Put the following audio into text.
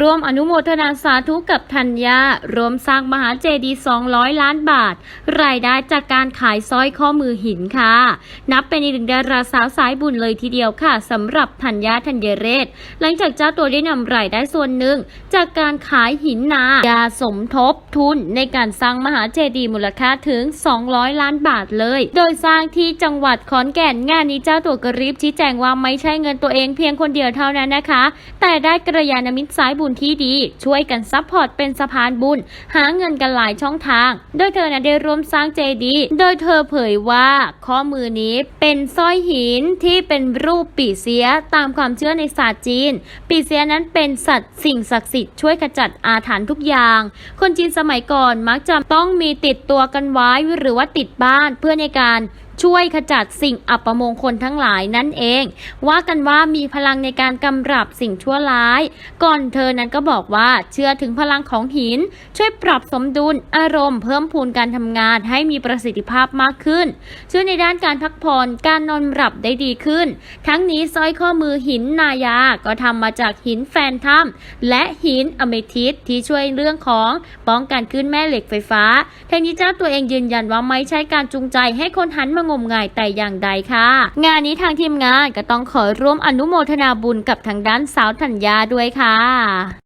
ร่วมอนุโมทนาสาธุกับธัญญารวมสร้างมหาเจดีย์200 ล้านบาท รายได้จากการขายสร้อยข้อมือหินค่ะ นับเป็นอีกหนึ่งดาราสาวสายบุญเลยทีเดียวค่ะสำหรับธัญญาธัญเรศ หลังจากเจ้าตัวได้นำรายได้ส่วนหนึ่ง จากการขายหินนายาสมทบทุนในการสร้างมหาเจดีย์มูลค่าถึง 200 ล้านบาทเลย โดยสร้างที่จังหวัดขอนแก่นงานนี้เจ้าตัวก็รีบชี้แจงว่าไม่ใช่เงินตัวเองเพียงคนเดียวเท่านั้นนะคะ แต่ได้กระยาณมิตรสายบุญที่ดี ช่วยกันซัพพอร์ตเป็นสะพานบุญ หาเงินกันหลายช่องทาง โดยเธอนะได้ร่วมสร้างเจดีย์โดยเธอเผยว่า ข้อมือนี้เป็นสร้อยหินที่เป็นรูปปีเสียตามความเชื่อในศาสตร์จีน ปีเสียนั้นเป็นสัตว์สิ่งศักดิ์สิทธิ์ช่วยขจัดอาถรรพ์ทุกอย่าง คนจีนสมัยก่อนมักจะต้องมีติดตัวกันไว้หรือว่าติดบ้านเพื่อในการ ช่วยขจัดสิ่งอัปมงคลทั้งหลายนั่นเอง ว่ากันว่ามีพลังในการกำรับสิ่งชั่วร้าย ก่อนเธอนั้นก็บอกว่าเชื่อถึงพลังของหิน ช่วยปรับสมดุลอารมณ์เพิ่มพูนการทำงานให้มีประสิทธิภาพมากขึ้น ช่วยในด้านการพักผ่อนการนอนหลับได้ดีขึ้น ทั้งนี้สร้อยข้อมือหินนายาก็ทำมาจากหินแฟนทัมและหินอเมทิสที่ช่วยเรื่องของป้องกันขึ้นแม่เหล็กไฟฟ้าทั้งนี้เจ้าตัวเองยืนยันว่าไม่ใช่การจูงใจให้คนหันมางมงายแต่อย่างใดค่ะ งานนี้ทางทีมงานก็ต้องขอร่วมอนุโมทนาบุญกับทางด้านสาวธัญญาด้วยค่ะ